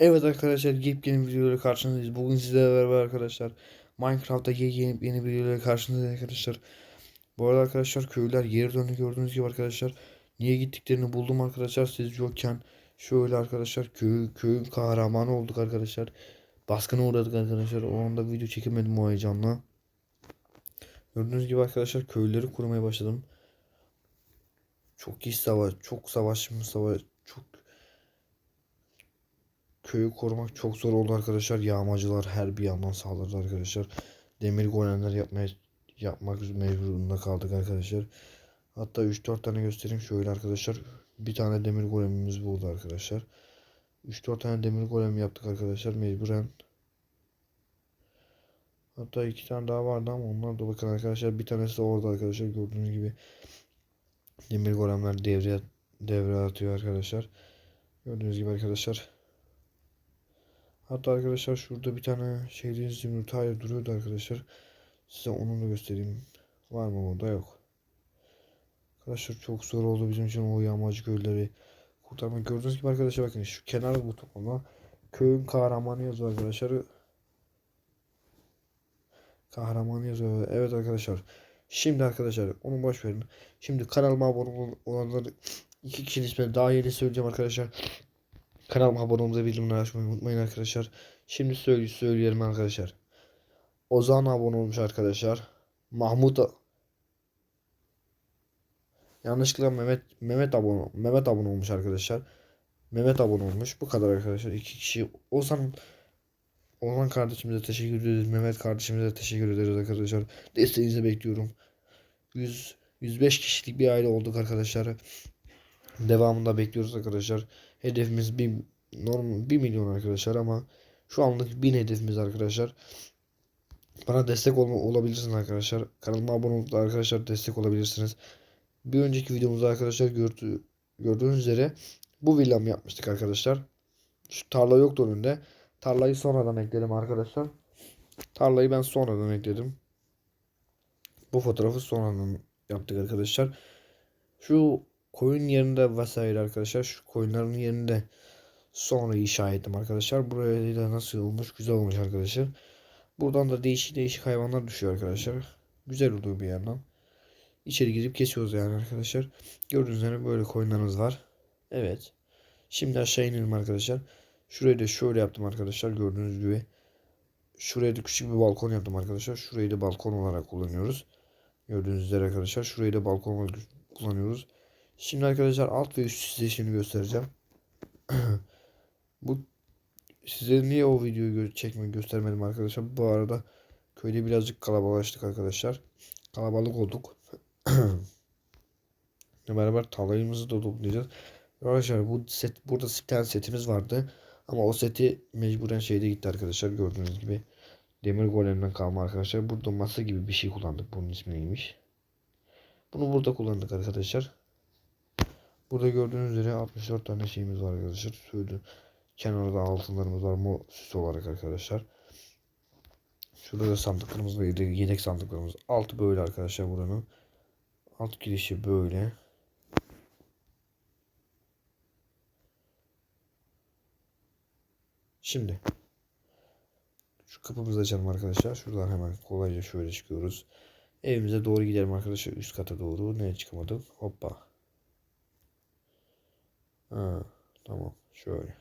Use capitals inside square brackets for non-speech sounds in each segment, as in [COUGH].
Evet arkadaşlar yepyeni videolara karşınızdayız. Bugün sizlerle beraber arkadaşlar Minecraft'ta yeni, yeni videolara karşınızdayız arkadaşlar. Bu arada arkadaşlar köylüler geri döndü gördüğünüz gibi arkadaşlar. Niye gittiklerini buldum arkadaşlar siz yokken. Şöyle arkadaşlar köy, köyün kahramanı olduk arkadaşlar. Baskına uğradık arkadaşlar. O anda video çekemedim o heyecanla. Gördüğünüz gibi arkadaşlar köyleri kurmaya başladım. Çok iyi savaş, çok savaşmış savaş, köyü korumak çok zor oldu arkadaşlar. Yağmacılar her bir yandan saldırdı arkadaşlar. Demir golemler yapmaya yapmak mecburunda kaldık arkadaşlar. Hatta 3-4 tane göstereyim şöyle arkadaşlar. Bir tane demir golemimiz buldu arkadaşlar. 3-4 tane demir golem yaptık arkadaşlar mecburen. Hatta iki tane daha vardı ama onlar da bakın arkadaşlar bir tanesi de orada arkadaşlar gördüğünüz gibi demir golemler devreye devre atıyor arkadaşlar. Gördüğünüz gibi arkadaşlar. Hatta arkadaşlar şurada bir tane şeyde zümrüt hayır duruyordu arkadaşlar. Size onu da göstereyim. Var mı orada yok. Arkadaşlar çok zor oldu bizim için o yağmacı köyleri kurtarmak. Gördüğünüz gibi arkadaşlar bakın şu kenar bu köyün kahramanı yazıyor arkadaşlar. Kahramanı yazıyor. Evet arkadaşlar. Şimdi arkadaşlar onu boş verin. Şimdi kanalıma abone olanları iki kişinin ismini daha yeni söyleyeceğim arkadaşlar. Kanalıma abone olmayı bildirimleri açmayı unutmayın arkadaşlar. Şimdi söyle söyleyelim arkadaşlar. Ozan abone olmuş arkadaşlar. Mahmut Yanlışlıkla Mehmet Mehmet abone Mehmet abone olmuş arkadaşlar. Mehmet abone olmuş. Bu kadar arkadaşlar. İki kişi. Ozan Ozan kardeşimize teşekkür ederiz. Mehmet kardeşimize teşekkür ederiz arkadaşlar. Desteğinizi bekliyorum. 100 105 kişilik bir aile olduk arkadaşlar. Devamında bekliyoruz arkadaşlar. Hedefimiz 1 normal 1 milyon arkadaşlar ama şu anlık 1000 hedefimiz arkadaşlar. Bana destek ol olabilirsiniz arkadaşlar. Kanalıma abone olup arkadaşlar destek olabilirsiniz. Bir önceki videomuzda arkadaşlar gördü, gördüğünüz üzere bu villam yapmıştık arkadaşlar. Şu tarla yoktu önünde. Tarlayı sonradan ekledim arkadaşlar. Tarlayı ben sonradan ekledim. Bu fotoğrafı sonradan yaptık arkadaşlar. Şu koyun yerinde vesaire arkadaşlar. Şu koyunların yerinde sonra inşa ettim arkadaşlar. Buraya da nasıl olmuş? Güzel olmuş arkadaşlar. Buradan da değişik değişik hayvanlar düşüyor arkadaşlar. Güzel oluyor bir yandan. İçeri girip kesiyoruz yani arkadaşlar. Gördüğünüz üzere böyle koyunlarımız var. Evet. Şimdi aşağı inelim arkadaşlar. Şurayı da şöyle yaptım arkadaşlar. Gördüğünüz gibi. Şuraya da küçük bir balkon yaptım arkadaşlar. Şurayı da balkon olarak kullanıyoruz. Gördüğünüz üzere arkadaşlar. Şurayı da balkon olarak kullanıyoruz. Şimdi arkadaşlar alt ve üst size şimdi göstereceğim. [CLEARS THROAT] Bu size niye o videoyu gö çekme göstermedim arkadaşlar. Bu arada köyde birazcık kalabalaştık arkadaşlar. Kalabalık olduk. [CLEARS THROAT] beraber talayımızı da toplayacağız. Arkadaşlar bu set burada tane setimiz vardı. Ama o seti mecburen şeyde gitti arkadaşlar gördüğünüz gibi. Demir golemden kalma arkadaşlar. Burada masa gibi bir şey kullandık. Bunun ismi neymiş? Bunu burada kullandık arkadaşlar. Burada gördüğünüz üzere 64 tane şeyimiz var arkadaşlar. Şöyle kenarda altınlarımız var. Mu süs olarak arkadaşlar. Şurada da sandıklarımız var. Yedek sandıklarımız. Altı böyle arkadaşlar buranın. Alt girişi böyle. Şimdi şu kapımızı açalım arkadaşlar. Şuradan hemen kolayca şöyle çıkıyoruz. Evimize doğru gidelim arkadaşlar. Üst kata doğru. Neye çıkamadım? Hoppa. Ha, tamam. Şöyle.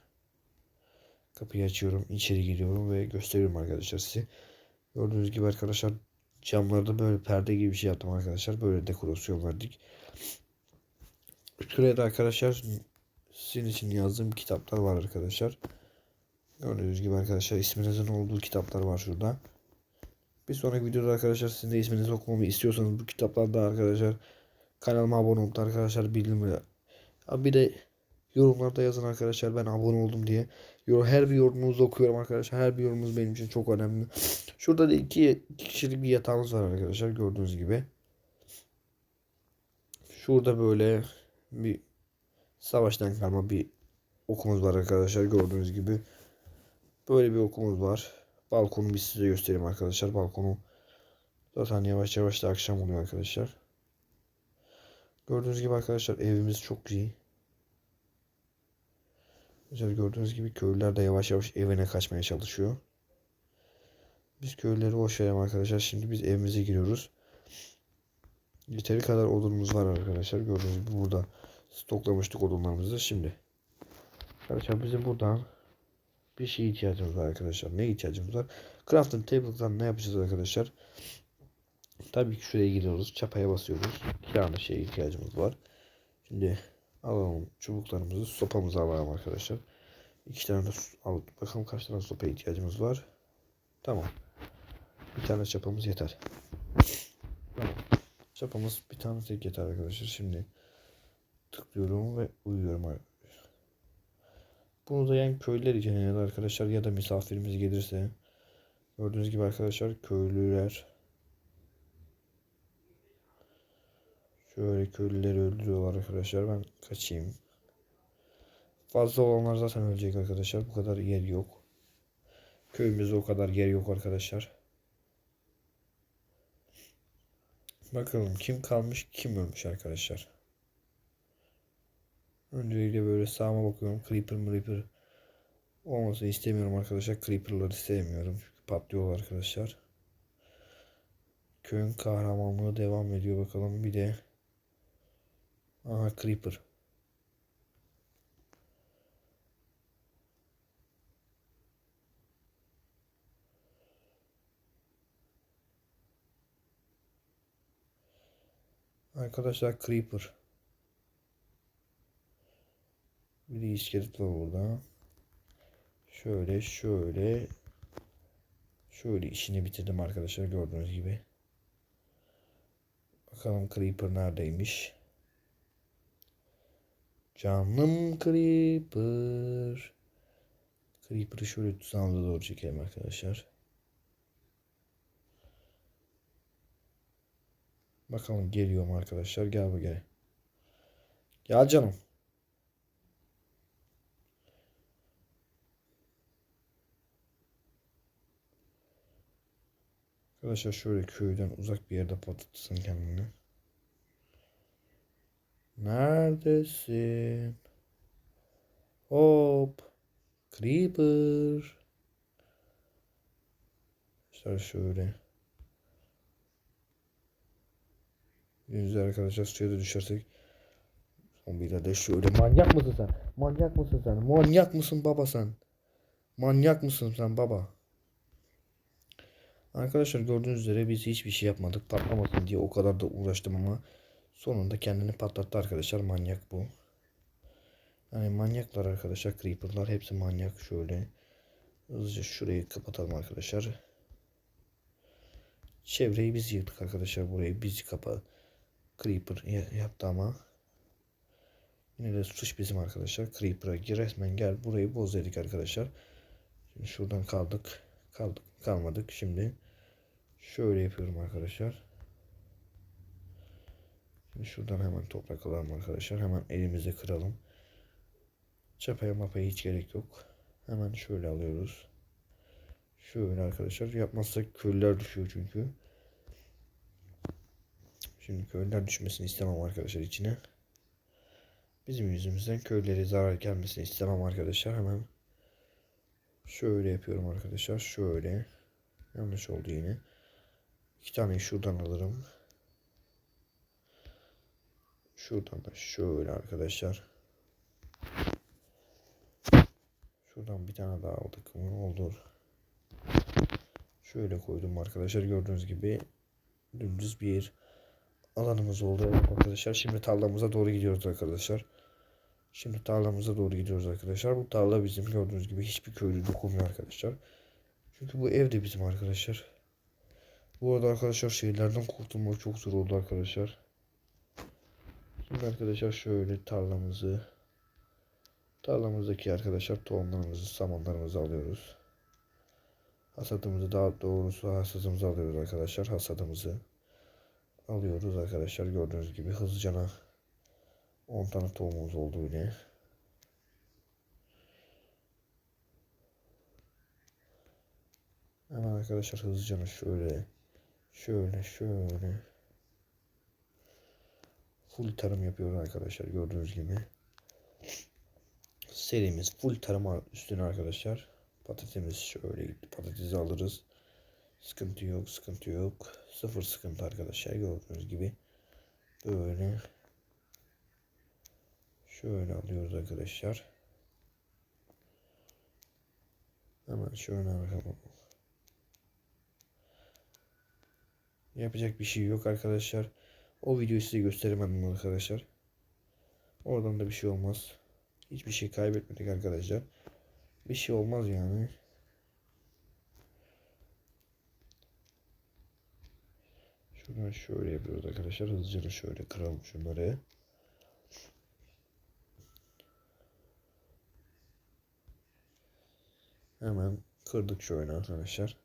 Kapıyı açıyorum. içeri giriyorum ve gösteriyorum arkadaşlar size. Gördüğünüz gibi arkadaşlar camlarda böyle perde gibi bir şey yaptım arkadaşlar. Böyle dekorasyon verdik. Şuraya da arkadaşlar sizin için yazdığım kitaplar var arkadaşlar. Gördüğünüz gibi arkadaşlar isminizin olduğu kitaplar var şurada. Bir sonraki videoda arkadaşlar sizin de isminizi okumamı istiyorsanız bu kitaplarda arkadaşlar kanalıma abone olup arkadaşlar bildirimleri bir de yorumlarda yazın arkadaşlar ben abone oldum diye. Her bir yorumunuzu okuyorum arkadaşlar. Her bir yorumunuz benim için çok önemli. Şurada da iki, kişilik bir yatağımız var arkadaşlar gördüğünüz gibi. Şurada böyle bir savaştan kalma bir okumuz var arkadaşlar gördüğünüz gibi. Böyle bir okumuz var. Balkonu bir size göstereyim arkadaşlar. Balkonu zaten yavaş yavaş da akşam oluyor arkadaşlar. Gördüğünüz gibi arkadaşlar evimiz çok iyi. Güzel gördüğünüz gibi köylüler de yavaş yavaş evine kaçmaya çalışıyor. Biz köylüleri boş verelim arkadaşlar. Şimdi biz evimize giriyoruz. Yeteri kadar odunumuz var arkadaşlar. Gördüğünüz gibi burada stoklamıştık odunlarımızı. Şimdi arkadaşlar bizim buradan bir şey ihtiyacımız var arkadaşlar. Ne ihtiyacımız var? Crafting table'dan ne yapacağız arkadaşlar? Tabii ki şuraya gidiyoruz. Çapaya basıyoruz. İki tane şeye ihtiyacımız var. Şimdi alalım çubuklarımızı. Sopamızı alalım arkadaşlar. İki tane de su- al. Bakalım kaç tane sopaya ihtiyacımız var. Tamam. Bir tane çapamız yeter. Tamam. Çapamız bir tane tek yeter arkadaşlar. Şimdi tıklıyorum ve uyuyorum. Bunu da yani köylüler için ya da arkadaşlar ya da misafirimiz gelirse gördüğünüz gibi arkadaşlar köylüler şöyle köylüleri öldürüyorlar arkadaşlar. Ben kaçayım. Fazla olanlar zaten ölecek arkadaşlar. Bu kadar yer yok. Köyümüzde o kadar yer yok arkadaşlar. Bakalım kim kalmış kim ölmüş arkadaşlar. Öncelikle böyle sağıma bakıyorum. Creeper Creeper olmasını istemiyorum arkadaşlar. Creeper'ları sevmiyorum. Çünkü patlıyorlar arkadaşlar. Köyün kahramanlığı devam ediyor bakalım. Bir de Aha Creeper. Arkadaşlar Creeper. Bir de iskelet var burada. Şöyle şöyle şöyle işini bitirdim arkadaşlar gördüğünüz gibi. Bakalım Creeper neredeymiş? Canım Creeper. Creeper'ı şöyle tuzağımıza doğru çekelim arkadaşlar. Bakalım geliyor mu arkadaşlar? Gel bu gel. Gel canım. Arkadaşlar şöyle köyden uzak bir yerde patlatsın kendini. Neredesin? Hop. Creeper. İşte şöyle. Yüzde arkadaşlar suya da düşersek. Zombiler de şöyle. Manyak mısın sen? Manyak mısın sen? Manyak mısın baba sen? Manyak mısın sen baba? Arkadaşlar gördüğünüz üzere biz hiçbir şey yapmadık. Patlamasın diye o kadar da uğraştım ama sonunda kendini patlattı arkadaşlar. Manyak bu. Yani manyaklar arkadaşlar. Creeper'lar hepsi manyak. Şöyle hızlıca şurayı kapatalım arkadaşlar. Çevreyi biz yıktık arkadaşlar. Burayı biz kapa. Creeper ya- yaptı ama. Yine de suç bizim arkadaşlar. Creeper'a gir resmen gel. Burayı boz dedik arkadaşlar. Şimdi şuradan kaldık. Kaldık. Kalmadık. Şimdi şöyle yapıyorum arkadaşlar. Şimdi şuradan hemen toprak alalım arkadaşlar. Hemen elimizle kıralım. Çapaya mapaya hiç gerek yok. Hemen şöyle alıyoruz. Şöyle arkadaşlar. Yapmazsak köylüler düşüyor çünkü. Şimdi köylüler düşmesini istemem arkadaşlar içine. Bizim yüzümüzden köylere zarar gelmesini istemem arkadaşlar. Hemen şöyle yapıyorum arkadaşlar. Şöyle. Yanlış oldu yine. İki tane şuradan alırım. Şuradan da şöyle arkadaşlar. Şuradan bir tane daha aldık mı olur. Şöyle koydum arkadaşlar. Gördüğünüz gibi dümdüz bir alanımız oldu. Arkadaşlar şimdi tarlamıza doğru gidiyoruz arkadaşlar. Şimdi tarlamıza doğru gidiyoruz arkadaşlar. Bu tarla bizim gördüğünüz gibi hiçbir köylü dokunmuyor arkadaşlar. Çünkü bu ev de bizim arkadaşlar. Bu arada arkadaşlar şeylerden kurtulmak çok zor oldu arkadaşlar. Şimdi arkadaşlar şöyle tarlamızı tarlamızdaki arkadaşlar tohumlarımızı, samanlarımızı alıyoruz. Hasadımızı daha doğrusu hasadımızı alıyoruz arkadaşlar. Hasadımızı alıyoruz arkadaşlar. Gördüğünüz gibi hızlıcana 10 tane tohumumuz oldu yine. Hemen arkadaşlar hızlıca şöyle şöyle şöyle full tarım yapıyoruz arkadaşlar gördüğünüz gibi. serimiz full tarıma üstüne arkadaşlar. Patatesimiz şöyle gitti. Patatesi alırız. Sıkıntı yok, sıkıntı yok. Sıfır sıkıntı arkadaşlar gördüğünüz gibi. Böyle şöyle alıyoruz arkadaşlar. Hemen şöyle bakalım. Yapacak bir şey yok arkadaşlar. O videoyu size gösteremedim arkadaşlar. Oradan da bir şey olmaz. Hiçbir şey kaybetmedik arkadaşlar. Bir şey olmaz yani. Şuradan şöyle yapıyoruz arkadaşlar. Hızlıca şöyle kıralım şunları. Hemen kırdık şöyle arkadaşlar.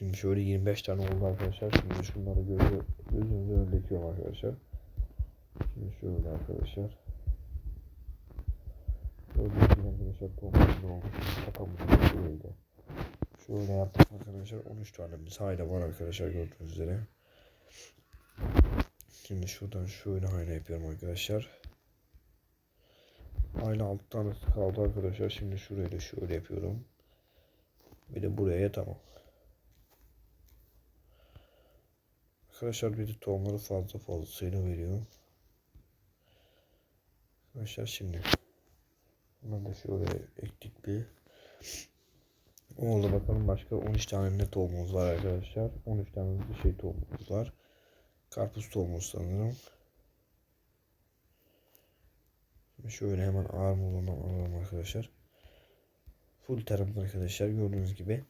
Şimdi şöyle 25 tane oldu arkadaşlar. Şimdi şunları gözü, gözünüzü önletiyorum arkadaşlar. Şimdi şöyle arkadaşlar. Gördüğünüz gibi arkadaşlar tohumumuz olmuş. Kafamız şöyle. Şöyle yaptık arkadaşlar. 13 tanemiz hala var arkadaşlar gördüğünüz üzere. Şimdi şuradan şöyle hala yapıyorum arkadaşlar. Hala 6 tanesi kaldı arkadaşlar. Şimdi şuraya da şöyle yapıyorum. Bir de buraya tamam. Arkadaşlar bir de tohumları fazla fazlasıyla veriyor. Arkadaşlar şimdi bunu da şöyle ektik bir. Oldu bakalım başka 13 tane ne tohumumuz var arkadaşlar. 13 tane bir şey tohumumuz var. Karpuz tohumu sanırım. Şimdi şöyle hemen armudundan alalım arkadaşlar. Full tarım arkadaşlar gördüğünüz gibi.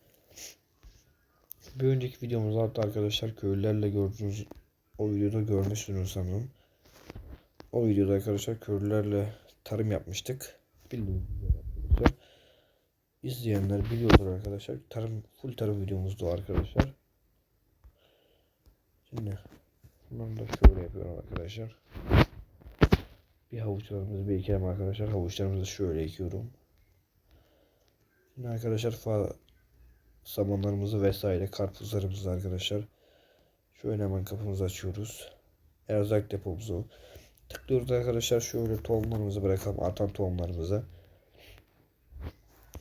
Bir önceki videomuzda hatta arkadaşlar köylülerle gördüğünüz o videoda görmüşsünüz sanırım. O videoda arkadaşlar köylülerle tarım yapmıştık. Bildiğiniz üzere arkadaşlar. İzleyenler biliyordur arkadaşlar. Tarım full tarım videomuzdu arkadaşlar. Şimdi bunları da şöyle yapıyorum arkadaşlar. Bir havuçlarımızı bir arkadaşlar. Havuçlarımızı şöyle ekiyorum. Şimdi arkadaşlar fa samanlarımızı vesaire karpuzlarımızı arkadaşlar. Şöyle hemen kapımızı açıyoruz. Erzak depomuzu tıklıyoruz arkadaşlar. Şöyle tohumlarımızı bırakalım. Artan tohumlarımızı.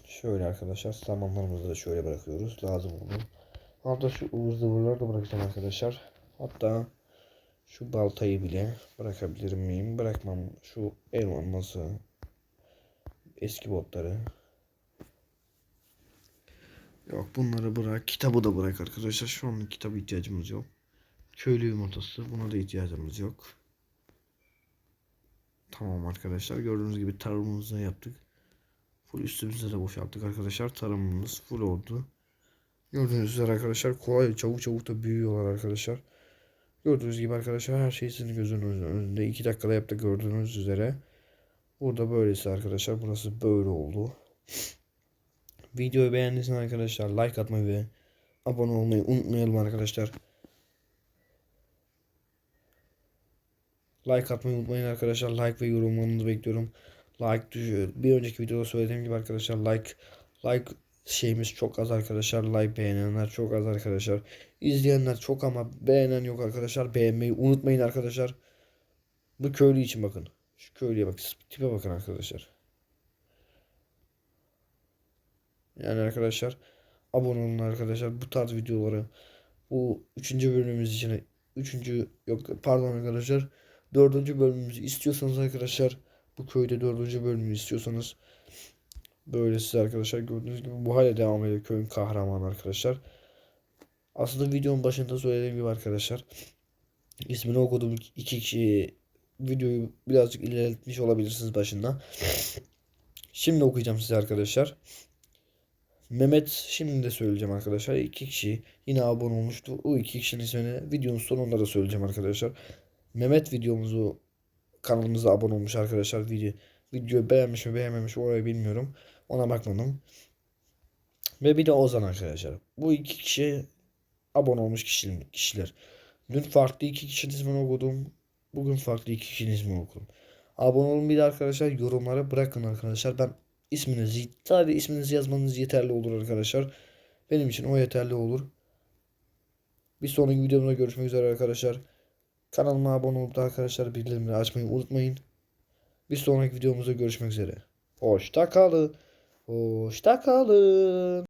Şöyle arkadaşlar samanlarımızı da şöyle bırakıyoruz. Lazım olur. Altta şu ıvır zıvırları da bırakacağım arkadaşlar. Hatta şu baltayı bile bırakabilir miyim? Bırakmam. Şu elması eski botları Yok bunları bırak. Kitabı da bırak arkadaşlar. Şu an kitaba ihtiyacımız yok. Köylü yumurtası. Buna da ihtiyacımız yok. Tamam arkadaşlar. Gördüğünüz gibi tarımımızı yaptık. Full üstümüzde de boşalttık arkadaşlar. Tarımımız full oldu. Gördüğünüz üzere arkadaşlar kolay çabuk çabuk da büyüyorlar arkadaşlar. Gördüğünüz gibi arkadaşlar her şey sizin gözünüzün önünde. 2 dakikada yaptık gördüğünüz üzere. Burada böylesi arkadaşlar. Burası böyle oldu. Videoyu beğendiyseniz arkadaşlar like atmayı ve abone olmayı unutmayalım arkadaşlar. Like atmayı unutmayın arkadaşlar. Like ve yorumlarınızı bekliyorum. Like düşüyor. Bir önceki videoda söylediğim gibi arkadaşlar like like şeyimiz çok az arkadaşlar. Like beğenenler çok az arkadaşlar. İzleyenler çok ama beğenen yok arkadaşlar. Beğenmeyi unutmayın arkadaşlar. Bu köylü için bakın. Şu köylüye bak. Tipe bakın arkadaşlar. Yani arkadaşlar abone olun arkadaşlar. Bu tarz videoları bu üçüncü bölümümüz için üçüncü yok pardon arkadaşlar dördüncü bölümümüzü istiyorsanız arkadaşlar bu köyde dördüncü bölümü istiyorsanız böyle size arkadaşlar gördüğünüz gibi bu hale devam ediyor köyün kahramanı arkadaşlar. Aslında videonun başında söylediğim gibi arkadaşlar ismini okuduğum iki kişi videoyu birazcık ilerletmiş olabilirsiniz başında. Şimdi okuyacağım size arkadaşlar. Mehmet şimdi de söyleyeceğim arkadaşlar. İki kişi yine abone olmuştu. O iki kişinin ismini videonun sonunda da söyleyeceğim arkadaşlar. Mehmet videomuzu kanalımıza abone olmuş arkadaşlar. Video videoyu beğenmiş mi beğenmemiş mi orayı bilmiyorum. Ona bakmadım. Ve bir de Ozan arkadaşlar. Bu iki kişi abone olmuş kişiler. Dün farklı iki kişinin ismini okudum. Bugün farklı iki kişinin ismini okudum. Abone olun bir de arkadaşlar yorumlara bırakın arkadaşlar. Ben isminizi sadece isminizi yazmanız yeterli olur arkadaşlar. Benim için o yeterli olur. Bir sonraki videomda görüşmek üzere arkadaşlar. Kanalıma abone olup da arkadaşlar bildirimleri açmayı unutmayın. Bir sonraki videomuzda görüşmek üzere. Hoşça kalın. Hoşça kalın.